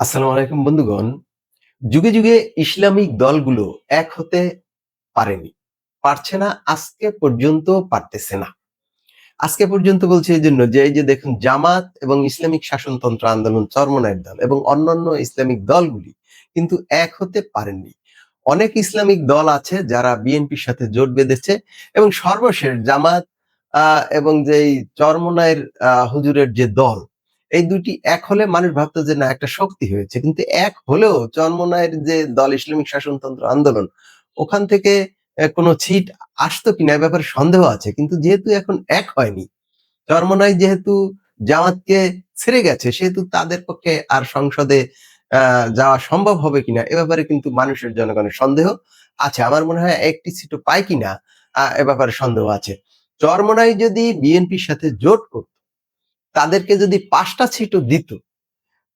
আসসালামু আলাইকুম বন্ধুগণ। যুগে যুগে ইসলামিক দলগুলো এক হতে পারেনি। পারছে না, আজকে পর্যন্ত পারতেছে না। আজকে পর্যন্ত বলছে এই জন্য যে, এই যে দেখুন, জামাত এবং ইসলামিক শাসনতন্ত্র আন্দোলন চরমনায়ের দল এবং অন্যান্য ইসলামিক দলগুলি কিন্তু এক হতে পারেননি। অনেক ইসলামিক দল আছে যারা বিএনপির সাথে জোট বেঁধেছে এবং সর্বশেষ জামাত এবং যেই চরমনায়ের হুজুরের যে দল এই দুটি এক হলে মানুষ ভাবতো যে না, একটা শক্তি হয়েছে। কিন্তু এক হলেও চরমনায়ের যে দল, ইসলামিক শাসনতন্ত্র আন্দোলন, ওখান থেকে কোনো ছিট আসতো কিনা ব্যাপারে সন্দেহ আছে। কিন্তু যেহেতু এখন এক হয়নি চরমনায় যেহেতু জামাতকে ছেড়ে গেছে, সেহেতু তাদের পক্ষে আর সংসদে যাওয়া সম্ভব হবে কিনা এ ব্যাপারে কিন্তু মানুষের জনগণের সন্দেহ আছে। আমার মনে হয় একটি সিটও পায় কিনা এ ব্যাপারে সন্দেহ আছে। চরমনাই যদি বিএনপির সাথে জোট করত তাদেরকে যদি পাঁচটা সিটও দিত,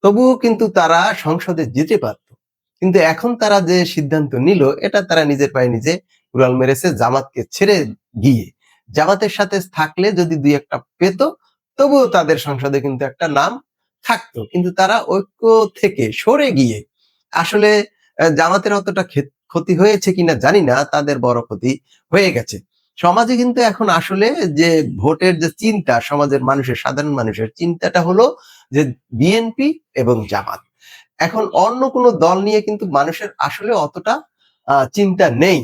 তবুও কিন্তু তারা সংসদে যেতে পারত। কিন্তু এখন তারা যে সিদ্ধান্ত নিল, এটা তারা নিজের পায়ে নিজে কুড়াল মেরেছে জামাতকে ছেড়ে গিয়ে। জামাতের সাথে থাকলে যদি দুই একটা পেত, তবুও তাদের সংসদে কিন্তু একটা নাম থাকতো। কিন্তু তারা ঐক্য থেকে সরে গিয়ে, আসলে জামাতের অতটা ক্ষে- ক্ষতি হয়েছে কিনা জানি না, তাদের বড় ক্ষতি হয়ে গেছে। সমাজে কিন্তু এখন আসলে যে ভোটের যে চিন্তা, সমাজের মানুষের, সাধারণ মানুষের চিন্তাটা হলো যে বিএনপি এবং জামাত। এখন অন্য কোনো দল নিয়ে কিন্তু মানুষের আসলে অতটা চিন্তা নেই।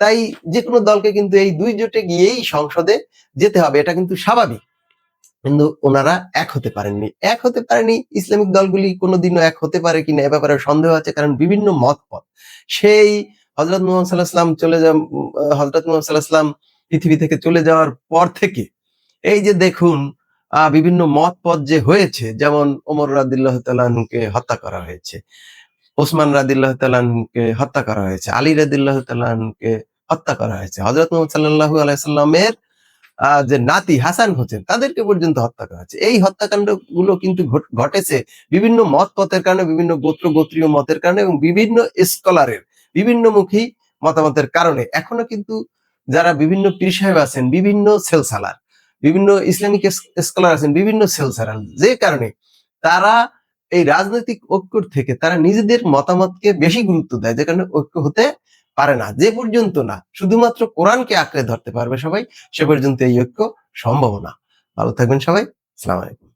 তাই যে কোনো দলকে কিন্তু এই দুই জোটে গিয়েই সংসদে যেতে হবে, এটা কিন্তু স্বাভাবিক। কিন্তু ওনারা এক হতে পারেননি। এক হতে পারেনি, ইসলামিক দলগুলি কোনোদিনও এক হতে পারে কিনা এ ব্যাপারে সন্দেহ আছে, কারণ বিভিন্ন মত সেই হজরত মোহাম্মদ সাল্লাহ চলে যা হজরত মোহাম্মদ সাল্লাহ পৃথিবী থেকে চলে যাওয়ার পর থেকে, এই যে দেখুন বিভিন্ন মত পথ যে হয়েছে, যেমন ওমর রাদিল্লাহ তালাহকে হত্যা করা হয়েছে, ওসমান রাদিল্লাহ তালাহকে হত্যা করা হয়েছে, আলী রাদিল্লাহ তালাহকে হত্যা করা হয়েছে। হজরত মোহাম্মদ সাল্লাহু আলাইসাল্লামের যে নাতি হাসান হোসেন, তাদেরকে পর্যন্ত হত্যা করা হয়েছে। এই হত্যাকাণ্ডগুলো কিন্তু ঘট- ঘটেছে বিভিন্ন মত পথের কারণে, বিভিন্ন গোত্র গোত্রীয় মতের কারণে এবং বিভিন্ন স্কলারের বিভিন্নমুখী মতামতের কারণে। এখনও কিন্তু যারা বিভিন্ন পীর সাহেব আছেন, বিভিন্ন সেলসালার বিভিন্ন ইসলামিক স্কলার আছেন, বিভিন্ন সেলসালার যে কারণে তারা এই রাজনৈতিক ঐক্যর থেকে তারা নিজেদের মতামতকে বেশি গুরুত্ব দেয়, যে কারণে ঐক্য হতে পারে না। যে পর্যন্ত না, শুধুমাত্র কোরআনকে আঁকড়ে ধরতে পারবে সবাই, সে পর্যন্ত এই ঐক্য সম্ভব না। ভালো থাকবেন সবাই, আসসালামু আলাইকুম।